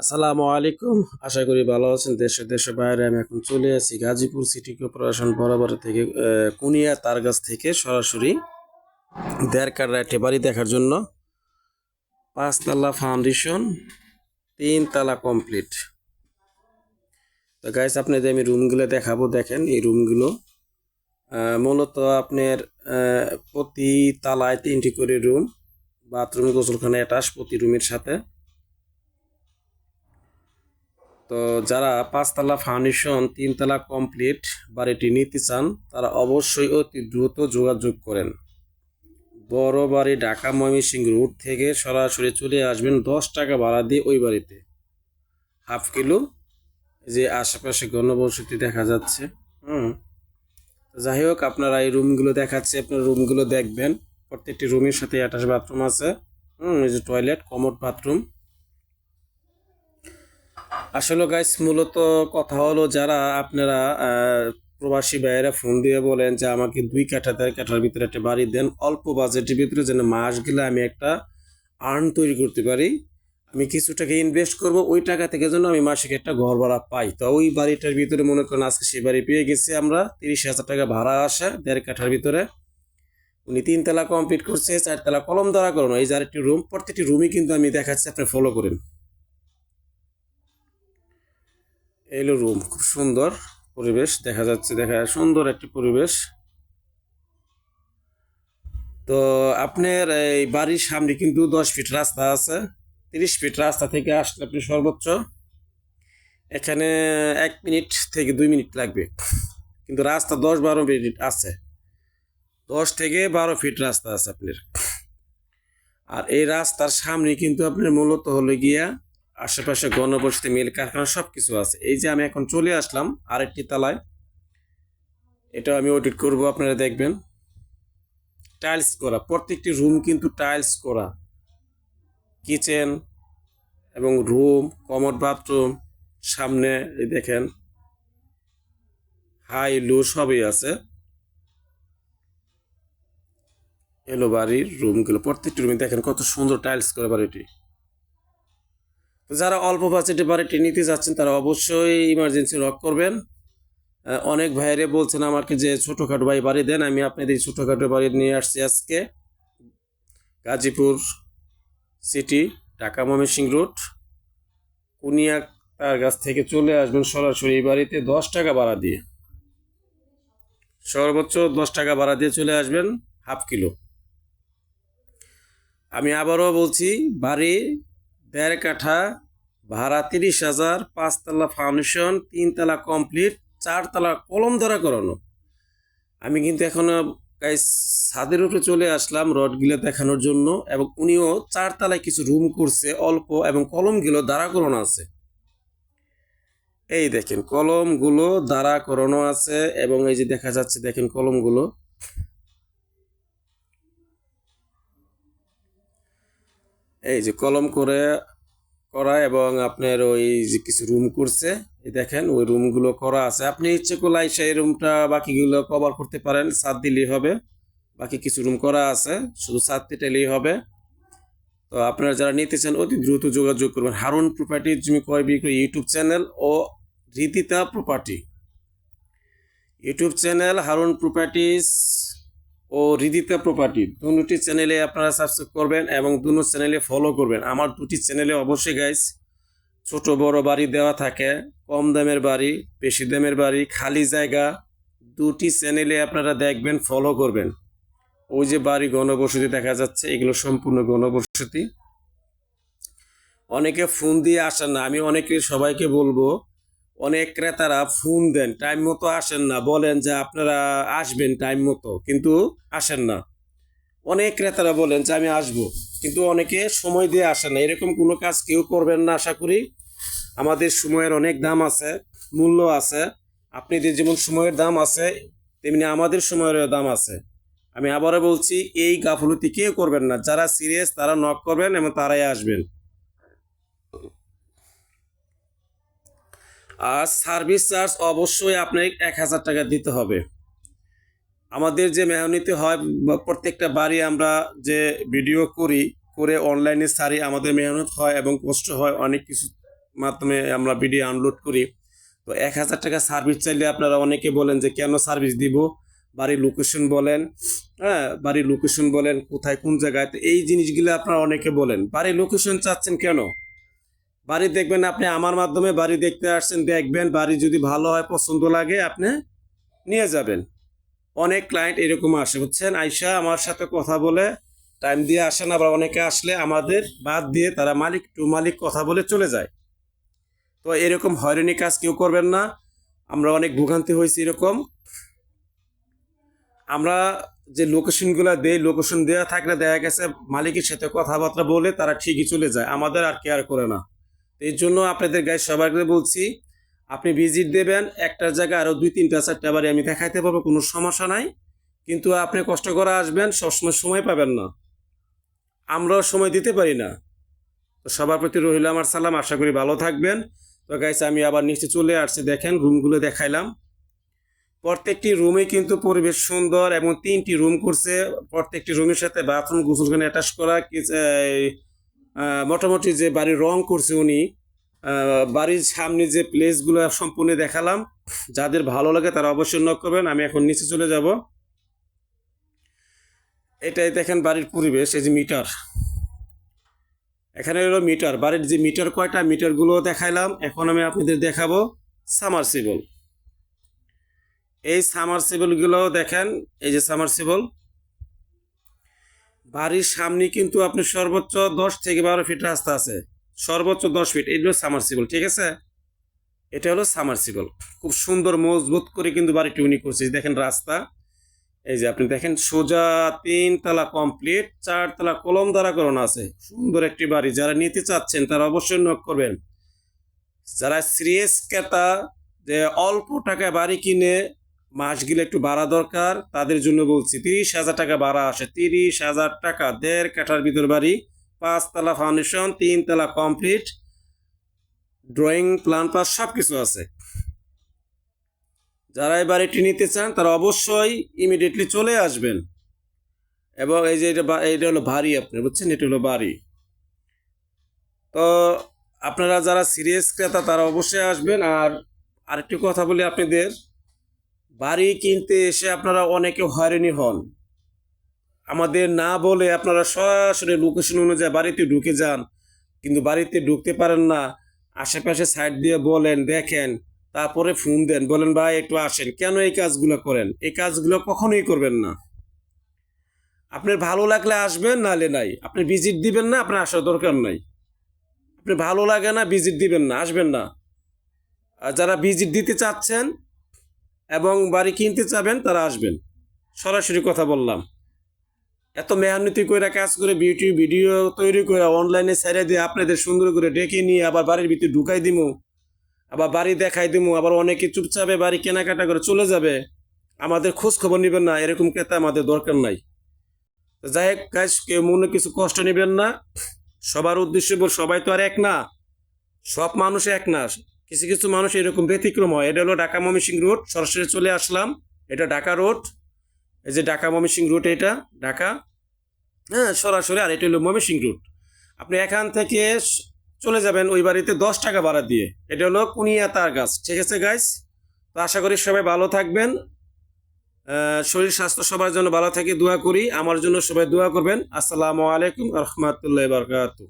আসসালামু আলাইকুম। আশা করি ভালো আছেন। দেশে দেশে বাইরে আমি এখন চলে আসি গাজীপুর সিটি কর্পোরেশন বরাবর থেকে কুনিয়া তার কাছ থেকে সরাসরি দেড় কাটা একটি বাড়ি দেখার জন্য। পাঁচতলা ফাউন্ডেশন তিনতলা কমপ্লিট তো গাইস আপনাদের আমি রুমগুলো দেখাবো। দেখেন এই রুমগুলো মূলত আপনার প্রতি তালায় তিনটি করে রুম বাথরুম গোসলখানা অ্যাটাচ প্রতি রুমের সাথে। তো যারা পাঁচতলা ফাউন্ডেশন তিনতলা কমপ্লিট বাড়িটি নিতে চান, তারা অবশ্যই অতি দ্রুত যোগাযোগ করেন। বড় বাড়ি ঢাকা ময়মনসিংহ রুট থেকে সরাসরি চলে আসবেন দশ টাকা ভাড়া দিয়ে ওই বাড়িতে। হাফ কিলো যে আশেপাশে গণবসতি দেখা যাচ্ছে, হুম। যাই হোক, আপনারা এই রুমগুলো দেখাচ্ছে, আপনার রুমগুলো দেখবেন। প্রত্যেকটি রুমের সাথে অ্যাটাচ বাথরুম আছে, হুম, এই যে টয়লেট কমোড বাথরুম আসলে গাইস মূলত কথা হলো যারা আপনারা প্রবাসী ভাইয়েরা ফোন দিয়ে বলেন যে আমাকে দুই কাঠা, দেড় কাঠার ভিতরে একটা বাড়ি দেন, অল্প বাজেটের ভিতরে যেন মাস গেলে আমি একটা আর্ন তৈরি করতে পারি। আমি কিছু টাকা ইনভেস্ট করব, ওই টাকা থেকে যেন আমি মাসিক একটা ঘর ভাড়া পাই। তো ওই বাড়িটার ভিতরে মনে করেন আজকে সেই বাড়ি পেয়ে গেছি আমরা, তিরিশ হাজার টাকা ভাড়া আসে দেড় কাঠার ভিতরে। উনি তিনতলা কমপ্লিট করছে চারতলা কলম দ্বারা করানো এই যার একটি রুম প্রত্যেকটি রুমই কিন্তু আমি দেখাচ্ছি, আপনি ফলো করেন। এলো রুম খুব সুন্দর পরিবেশ, দেখা যাচ্ছে, দেখা সুন্দর একটি পরিবেশ। তো আপনার এই বাড়ির সামনে কিন্তু দশ ফিট রাস্তা আছে, তিরিশ ফিট রাস্তা থেকে আসলে আপনি সর্বোচ্চ, এখানে এক মিনিট থেকে দুই মিনিট লাগবে। কিন্তু রাস্তা দশ বারো মিনিট আছে, দশ থেকে বারো ফিট রাস্তা আছে আপনার। আর এই রাস্তার সামনে কিন্তু আপনার মূলত হলো গিয়া আশেপাশে গণবসতি মিল কারখানা সব কিছু আছে। এই যে আমি এখন চলে আসলাম আরেকটি তালায়। এটা আমি অডিট করব, আপনারা দেখবেন। টাইলস করা, প্রত্যেকটি রুম কিন্তু টাইলস করা। কিচেন এবং রুম কমোড বাথরুম সামনে এই দেখেন হাই লো সবই আছে। এলো বাড়ির রুমগুলো প্রত্যেকটি রুমে দেখেন কত সুন্দর টাইলস করা বাড়িটি। যারা অল্প বাজেটে বাড়িটি নিতে যাচ্ছেন, তারা অবশ্যই ইমার্জেন্সি রক করবেন। অনেক ভাইরে বলছেন আমাকে যে, ছোটোখাটো বাড়ি বাড়ি দেন, আমি আপনাদের ছোটোখাটো বাড়ি নিয়ে আসছি আজকে। গাজীপুর সিটি ঢাকা ময়মনসিং রোড কুনিয়া তার কাছ থেকে চলে আসবেন সরাসরি এই বাড়িতে, দশ টাকা ভাড়া দিয়ে। সর্বোচ্চ দশ টাকা ভাড়া দিয়ে চলে আসবেন, হাফ কিলো। আমি আবারও বলছি, বাড়ি দেড় কাঠা ভাড়া তিরিশ হাজার, পাঁচতলা ফাউন্ডেশন তিনতলা কমপ্লিট চারতলা কলম ধরা করানো। আমি কিন্তু এখন গাইস ছাদের উপরে চলে আসলাম রডগুলো দেখানোর জন্য এবং উনিও চারতলায় কিছু রুম করছে, অল্প এবং কলমগুলো দাঁড়া করানো আছে। এই দেখেন, কলমগুলো দাঁড়া করানো আছে এবং এই যে দেখা যাচ্ছে, দেখেন কলমগুলো। এই যে কলম করে, করা এবং আপনার ওই যে কিছু রুম করছে, এই দেখেন, ওই রুমগুলো করা আছে। আপনি ইচ্ছে করলে সেই রুমটা বাকিগুলো কভার করতে পারেন, ছাদ দিলেই হবে। বাকি কিছু রুম করা আছে, শুধু ছাদ দিতেলেই হবে। তো আপনারা যারা নিতে চান, অতি দ্রুত যোগাযোগ করবেন। হারুন প্রপার্টি জমি ক্রয় বিক্রয় ইউটিউব চ্যানেল ও Ritita property YouTube channel Harun properties ও হৃদিতা প্রপার্টি দুটি চ্যানেলে আপনারা সাবস্ক্রাইব করবেন এবং দুটো চ্যানেলে ফলো করবেন। আমার দুটি চ্যানেলে অবশ্যই গাইস ছোট, বড় বাড়ি দেওয়া থাকে, কম দামের বাড়ি, বেশি দামের বাড়ি, খালি জায়গা, দুটি চ্যানেলে আপনারা দেখবেন ফলো করবেন। ওই যে বাড়ি গণবসতি দেখা যাচ্ছে, এগুলো সম্পূর্ণ গণবসতি। অনেকে ফোন দিয়ে আসেন না, আমি অনেকে সবাইকে বলব অনেক ক্রেতারা ফোন দেন টাইম মতো আসেন না, বলেন যে আপনারা আসবেন টাইম মতো, কিন্তু আসেন না। অনেক ক্রেতারা বলেন যে আমি আসব, কিন্তু অনেকে সময় দিয়ে আসেন না। এরকম কোনো কাজ কেউ করবেন না, আশা করি। আমাদের সময়ের অনেক দাম আছে, মূল্য আছে। আপনাদের যেমন সময়ের দাম আছে, তেমনি আমাদের সময়েরও দাম আছে। আমি আবারও বলছি, এই গাফলতি কেউ করবেন না। যারা সিরিয়াস তারা নক করবেন এবং তারাই আসবেন। আর সার্ভিস চার্জ অবশ্যই আপনাকে এক হাজার টাকা দিতে হবে। আমাদের যে মেহনতি হয় প্রত্যেকটা বাড়ি আমরা যে ভিডিও করি, করে অনলাইনে সারি আমাদের মেহনত হয় এবং কষ্ট হয়, অনেক কিছু মাধ্যমে আমরা ভিডিও আনলোড করি। তো এক হাজার টাকা সার্ভিস চাইলে আপনারা অনেকে বলেন যে, কেন সার্ভিস দিব? বাড়ির লোকেশন বলেন হ্যাঁ বাড়ির লোকেশন বলেন, কোথায়, কোন জায়গায়? তো এই জিনিসগুলো আপনারা অনেকে বলেন। বাড়ির লোকেশন চাচ্ছেন কেন? বাড়ি দেখবেন আপনি আমার মাধ্যমে বাড়ি দেখতে আসছেন, দেখবেন বাড়ি যদি ভালো হয়, পছন্দ লাগে, আপনি নিয়ে যাবেন। অনেক ক্লায়েন্ট এরকম আসে, বুঝছেন? আইসা আমার সাথে কথা বলে টাইম দিয়ে আসেন আবার অনেকে আসলে আমাদের বাদ দিয়ে তারা মালিক টু মালিক কথা বলে চলে যায়। তো এরকম হয়রানি কাজ কেউ করবেন না। আমরা অনেক ভোগান্তি হয়েছি এরকম। আমরা যে লোকেশনগুলো দেই লোকেশন দেওয়া থাকলে দেখা গেছে মালিকের সাথে কথাবার্তা বলে তারা ঠিকই চলে যায়। আমাদের আর কেয়ার করে না। এই জন্য আপনাদের গায়ে সবাইকে বলছি, আপনি ভিজিট দেবেন একটা জায়গায় আরও দুই, তিনটা, চারটা বাড়ি আমি দেখাইতে পারব, কোনো সমস্যা নাই। কিন্তু আপনি কষ্ট করে আসবেন, সবসময় সময় পাবেন না। আমরাও সময় দিতে পারি না। তো সবার প্রতি রহিল আমার সালাম, আশা করি ভালো থাকবেন। তো গাইছে আমি আবার নিচে চলে আসছি, দেখেন রুমগুলো দেখাইলাম। প্রত্যেকটি রুমে কিন্তু পরিবেশ সুন্দর এবং তিনটি রুম করছে। প্রত্যেকটি রুমের সাথে বাথরুম গোসলখানে অ্যাটাচ করা মোটামুটি যে বাড়ির রং করছে উনি বাড়ির সামনে যে প্লেসগুলো সম্পূর্ণ দেখালাম, যাদের ভালো লাগে তারা অবশ্যই নক করবেন, আমি এখন নিচে চলে যাব। এটাই দেখেন বাড়ির পরিবেশ, এই যে মিটার এখানে হলো মিটার বাড়ির যে মিটার কয়টা মিটারগুলো দেখাইলাম, এখন আমি আপনাদের দেখাবো সামারসিবল এই সামারসিবলগুলো দেখেন, এই যে সামারসিবল বাড়ির সামনে কিন্তু আপনি সর্বোচ্চ দশ থেকে বারো ফিট রাস্তা আছে। সর্বোচ্চ দশ ফিট এগুলো সামারসিবল ঠিক আছে? এটা হলো সামারসিবল খুব সুন্দর, মজবুত করে কিন্তু বাড়িটি উনি করছে। দেখেন রাস্তা। এই যে আপনি দেখেন, সোজা তিন তলা কমপ্লিট চার তালা কলম দ্বারা করানো আছে। সুন্দর একটি বাড়ি। যারা নিতে চাচ্ছেন, তারা অবশ্যই নক করবেন। যারা সিরিয়াস ক্রেতা যে অল্প টাকায় বাড়ি কিনে মাস গেলে একটু ভাড়া দরকার, তাদের জন্য বলছি তিরিশ হাজার টাকা ভাড়া আসে। তিরিশ হাজার টাকা, দেড় কাঠার ভিতর বাড়ি, পাঁচতলা ফাউন্ডেশন তিনতলা কমপ্লিট ড্রয়িং প্ল্যান পাস সব কিছু আছে। যারা এই বাড়িটি নিতে চান, তারা অবশ্যই ইমিডিয়েটলি চলে আসবেন। এবং এই যে এটা এটা হলো বাড়ি আপনার, বুঝছেন? এটা হলো বাড়ি। তো আপনারা যারা সিরিয়াস ক্রেতা, তারা অবশ্যই আসবেন। আর আরেকটি কথা বলি আপনাদের বাড়ি কিনতে এসে আপনারা অনেকে হয়রানি হন। আমাদের না বলে আপনারা সরাসরি লোকেশন অনুযায়ী বাড়িতে ঢুকে যান, কিন্তু বাড়িতে ঢুকতে পারেন না। আশেপাশে সাইড দিয়ে বলেন, দেখেন। তারপরে ফোন দেন, বলেন, ভাই, একটু আসেন। কেন এই কাজগুলো করেন? এই কাজগুলো কখনোই করবেন না। আপনার ভালো লাগলে আসবেন, নাহলে নাই। আপনি ভিজিট দিবেন না, আপনার আসার দরকার নাই। আপনি ভালো লাগে না ভিজিট দিবেন না, আসবেন না। আর যারা ভিজিট দিতে চাচ্ছেন এবং বাড়ি কিনতে চাবেন, তারা আসবেন। সরাসরি কথা বললাম। এত মেহান্নতি করে কাজ করে বিউটি ভিডিও তৈরি করে অনলাইনে ছেড়ে দিয়ে আপনাদের সুন্দর করে ডেকে নিয়ে আবার বাড়ির ভিতরে ঢুকাই দিমু, আবার বাড়ি দেখাই দিমু, আবার অনেকে চুপচাপে বাড়ি কেনাকাটা করে চলে যাবে। আমাদের খোঁজ খবর নেবেন না, এরকম ক্রেতা আমাদের দরকার নাই। যাই হোক কাজ কেউ মনে কিছু কষ্ট নেবেন না। সবার উদ্দেশ্য সবাই তো আর এক না। সব মানুষ এক না। কিছু কিছু মানুষ এরকম ব্যতিক্রম হয়। এটা হলো ঢাকা ময়মনসিং রোড। সরাসরি চলে আসলাম। এটা ঢাকা রোড। এই যে ঢাকা ময়মনসিং রোড এটা, ঢাকা। হ্যাঁ সরাসরি আর এটা হলো ময়মনসিং রোড। আপনি এখান থেকে চলে যাবেন ওই বাড়িতে দশ টাকা ভাড়া দিয়ে। এটা হলো কুনিয়া তার গাছ। ঠিক আছে গাইস তো আশা করি সবাই ভালো থাকবেন। শরীর, স্বাস্থ্য সবার জন্য ভালো থাকে, দোয়া করি। আমার জন্য সবাই দোয়া করবেন। আসসালামু আলাইকুম রহমতুল্লাহ বারকাতু